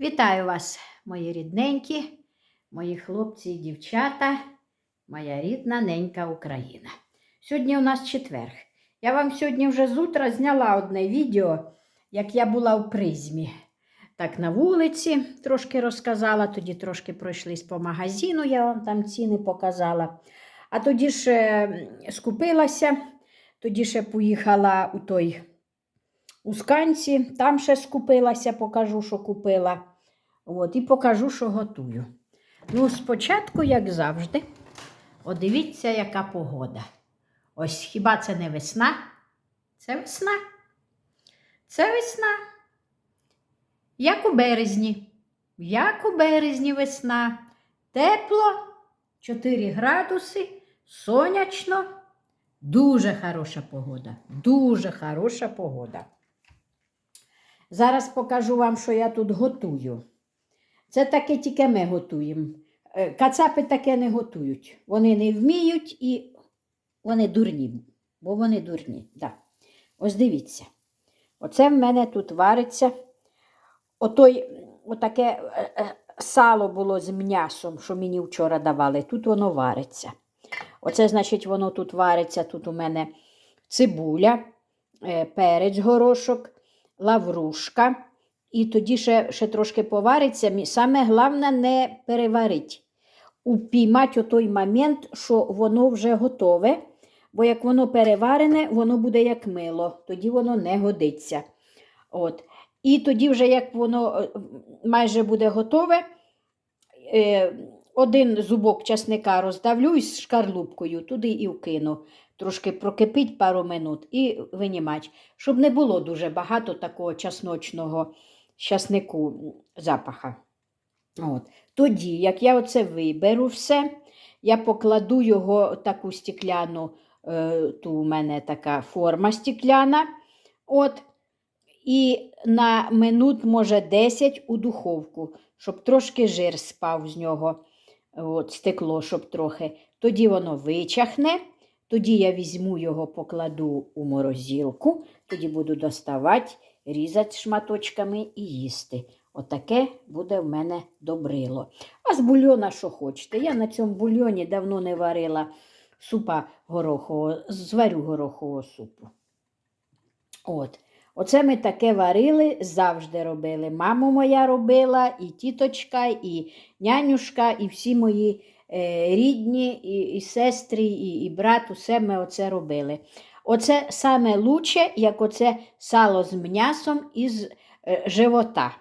Вітаю вас, мої рідненькі, мої хлопці і дівчата, моя рідна ненька Україна. Сьогодні у нас четверг. Я вам сьогодні вже з утра зняла одне відео, як я була в призмі. Так, на вулиці трошки розказала, тоді трошки пройшлись по магазину, я вам там ціни показала. А тоді ж е, скупилася, тоді ще поїхала у той у сканці, там ще скупилася, покажу, що купила. От, і покажу, що готую. Ну, спочатку, як завжди, от дивіться, яка погода. Ось хіба це не весна? Це весна. Це весна. Як у березні. Як у березні весна. Тепло, 4 градуси, сонячно. Дуже хороша погода. Дуже хороша погода. Зараз покажу вам, що я тут готую. Це таке тільки ми готуємо. Е, Кацапи таке не готують. Вони не вміють і вони дурні, бо вони дурні. Да. Ось дивіться. Оце в мене тут вариться. Отой, отаке е, е, сало було з м'ясом, що мені вчора давали. Тут воно вариться. Оце, значить, воно тут вариться. Тут у мене цибуля, перець горошок, лаврушка. І тоді ще, ще трошки повариться. Саме головне не переварить. Упіймати той момент, що воно вже готове. Бо як воно переварене, воно буде як мило, тоді воно не годиться. От. І тоді, вже як воно е, майже буде готове, е, один зубок часника роздавлю із шкарлупкою, туди і вкину. Трошки прокипить пару минут і винімач, щоб не було дуже багато такого часночного часнику запаха. От. Тоді, як я оце виберу все, я покладу його таку стікляну, е, ту у мене така форма стікляна. От. І на минут, може, 10 у духовку, щоб трошки жир спав з нього, от, стекло, щоб трохи. Тоді воно вичахне, тоді я візьму його, покладу у морозилку, тоді буду доставати, різати шматочками і їсти. Отаке буде в мене добрило. А з бульйона що хочете. Я на цьому бульйоні давно не варила супа горохового, зварю горохового супу. От. Оце ми таке варили, завжди робили. Мама моя робила, і тіточка, і нянюшка, і всі мої е, рідні, і, і сестри, і, і брат, усе ми оце робили. Оце саме лучше, як оце сало з м'ясом із е, живота.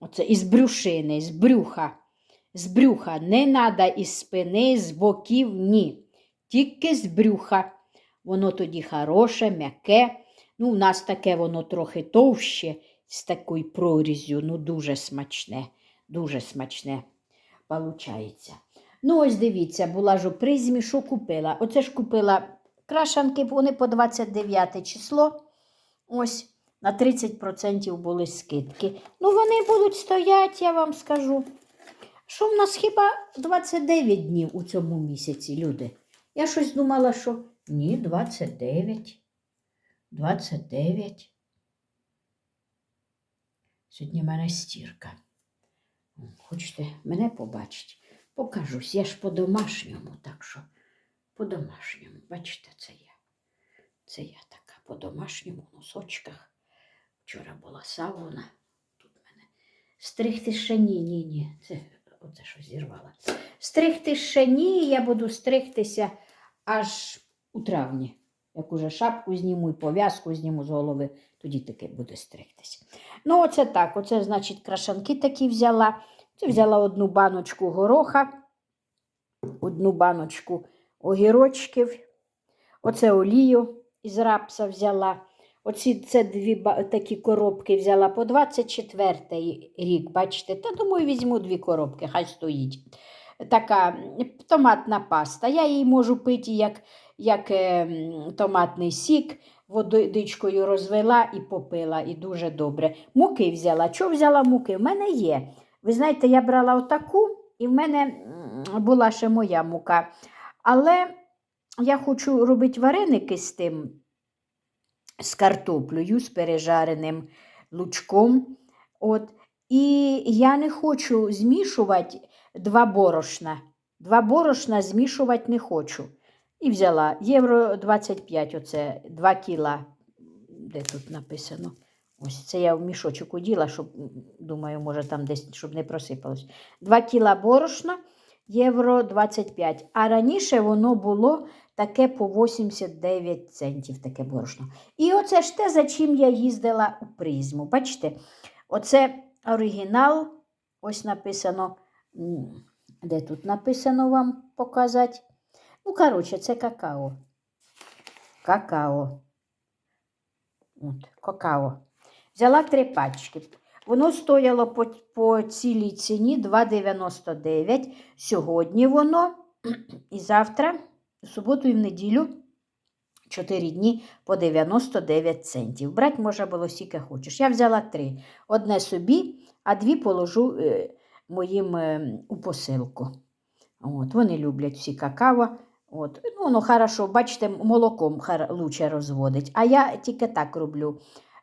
Оце із брюшини, з брюха. З брюха. Не треба із спини, з боків, ні. Тільки з брюха. Воно тоді хороше, м'яке. Ну, у нас таке воно трохи товще, з такою прорізю. Ну, дуже смачне, дуже смачне получається. Ну, ось дивіться, була ж у призмі, що купила. Оце ж купила крашанки, вони по 29 число. Ось на 30% були скидки. Ну, вони будуть стояти, я вам скажу. Що в нас хіба 29 днів у цьому місяці, люди? Я щось думала, що ні, 29. 29. Сьогодні в мене стірка. Хочете мене побачити? Покажусь. Я ж по-домашньому, так що по-домашньому. Бачите, це я. Це я така по-домашньому в носочках. Вчора була сауна. Тут мене. Стригти ще ні, ні, ні. Це оце що зірвала. Стригти ще ні, я буду стригтися аж у травні. Як уже шапку зніму і пов'язку зніму з голови, тоді таки буде стригтися. Ну, оце так. Оце, значить, крашанки такі взяла. Це взяла одну баночку гороха, одну баночку огірочків. Оце олію із рапса взяла. Оці це дві такі коробки взяла по 24 рік, бачите. Та думаю, візьму дві коробки, хай стоїть. Така томатна паста. Я її можу пити як, як е, томатний сік, водичкою розвела і попила, і дуже добре. Муки взяла. Чого взяла муки? В мене є. Ви знаєте, я брала отаку, і в мене була ще моя мука. Але я хочу робити вареники з тим, з картоплею, з пережареним лучком. От, І я не хочу змішувати два борошна. Два борошна змішувати не хочу. І взяла євро 25, оце 2 кіла. Де тут написано? Ось це я в мішочок уділа, щоб, думаю, може там десь, щоб не просипалось. 2 кіла борошна, євро 25. А раніше воно було таке по 89 центів, таке борошно. І оце ж те, за чим я їздила у призму. Бачите, оце оригінал, ось написано, де тут написано вам показати. Ну, коротше, це какао. Какао. От, какао. Взяла три пачки. Воно стояло по, по цілій ціні 2,99. Сьогодні воно і завтра, в суботу і в неділю, 4 дні по 99 центів. Брати можна було скільки хочеш. Я взяла три. Одне собі, а дві положу е, моїм е, у посилку. От, вони люблять всі какао. От. Ну, воно хорошо, бачите, молоком лучше розводить. А я тільки так роблю.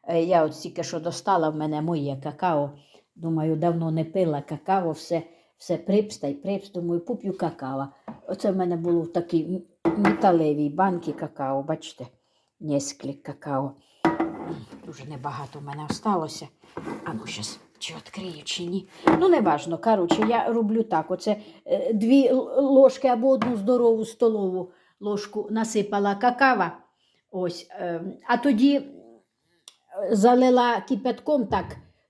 Е, Я от тільки що достала в мене моє какао. Думаю, давно не пила какао, все, все припс та й припс. Думаю, поп'ю какао. Оце в мене було в такій металевій банці какао, бачите, нескільки какао. Дуже небагато в мене осталося. А ну, зараз, чи відкрию, чи ні. Ну, не важно. Коротше, я роблю так. Оце е, дві ложки або одну здорову столову ложку насипала какава. Ось, е, а тоді е, залила кипятком так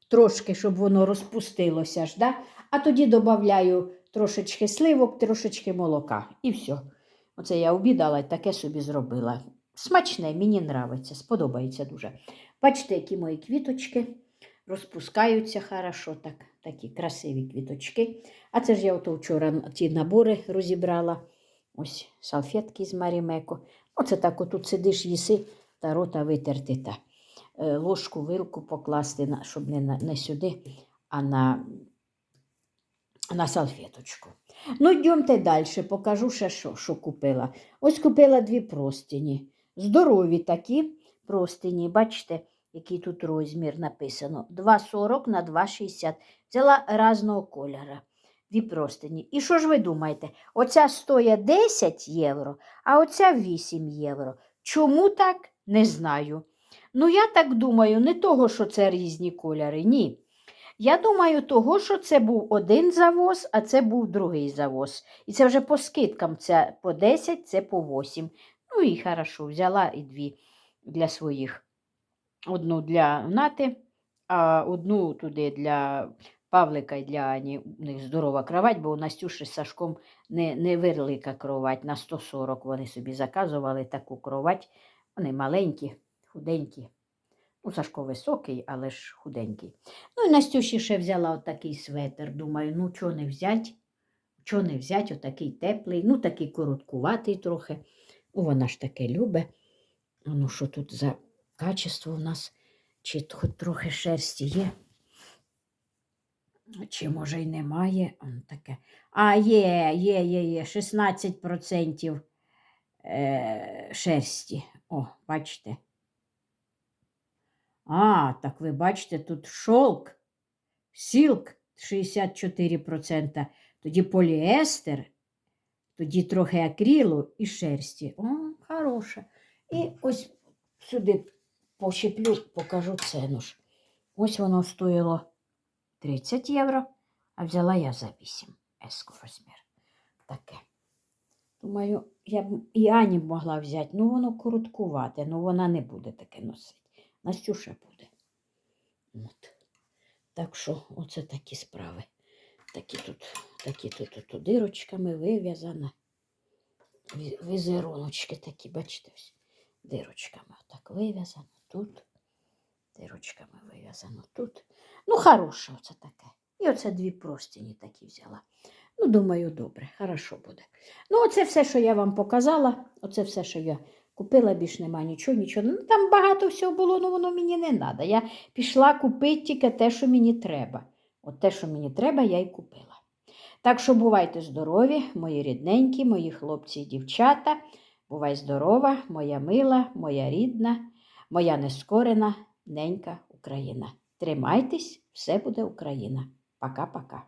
трошки, щоб воно розпустилося. ж, да? А тоді додаю трошечки сливок, трошечки молока. І все. Оце я обідала і таке собі зробила. Смачне, мені нравиться, сподобається дуже. Бачите, які мої квіточки розпускаються хорошо, так, такі красиві квіточки. А це ж я ото вчора ті набори розібрала. Ось салфетки з Марімеко. Оце так отут сидиш, їси та рота витерти та е, ложку, вилку покласти, щоб не, не сюди, а на, на салфеточку. Ну, йдемте далі, покажу ще, що, що купила. Ось купила дві простині. Здорові такі простині. Бачите, який тут розмір написано. 2,40 на 2,60. Взяла різного кольору. Дві простині. І що ж ви думаєте? Оця стоїть 10 євро, а оця 8 євро. Чому так? Не знаю. Ну, я так думаю, не того, що це різні кольори, ні. Я думаю, того, що це був один завоз, а це був другий завоз. І це вже по скидкам це по 10, це по 8. Ну і хорошо, взяла і дві для своїх. Одну для Нати, а одну туди для Павлика і для Ані. У них здорова кровать, бо у Настюші з Сашком не, не велика кровать. На 140 вони собі заказували таку кровать. Вони маленькі, худенькі. Ну, Сашко високий, але ж худенький. Ну і Настюші ще взяла отакий светр. Думаю, ну чого не взять? Чого не взять, отакий теплий, ну такий короткуватий трохи. Ну, вона ж таке. А Ну, що тут за качество у нас? Чи хоч трохи шерсті є? Чи може й немає? Он таке. А, є, є, є, є. 16% е, шерсті. О, бачите. А, так ви бачите, тут шовк, сілк 64%, тоді поліестер, тоді трохи акрилу і шерсті. О, хороше. І ось сюди пощеплю, покажу ціну ж. Ось воно стоїло 30 євро, а взяла я за 8 еску розмір. Таке. Думаю, я б і Ані могла взяти, ну воно короткувате, ну вона не буде таке носити. Настюша буде. От. Так що оце такі справи. Такі тут, такі тут, тут дирочками вив'язано. Ві- Візеруночки такі, бачите. Дирочками отак вив'язано тут. Дирочками вив'язано тут. Ну, хороше оце таке. І оце дві простині такі взяла. Ну, думаю, добре, хорошо буде. Ну, оце все, що я вам показала, оце все, що я купила, більш нема нічого, нічого. Ну, там багато всього було, ну воно мені не треба. Я пішла купити тільки те, що мені треба. От те, що мені треба, я й купила. Так що бувайте здорові, мої рідненькі, мої хлопці і дівчата. Бувай здорова, моя мила, моя рідна, моя нескорена ненька Україна. Тримайтесь, Все буде Україна. Пока-пока.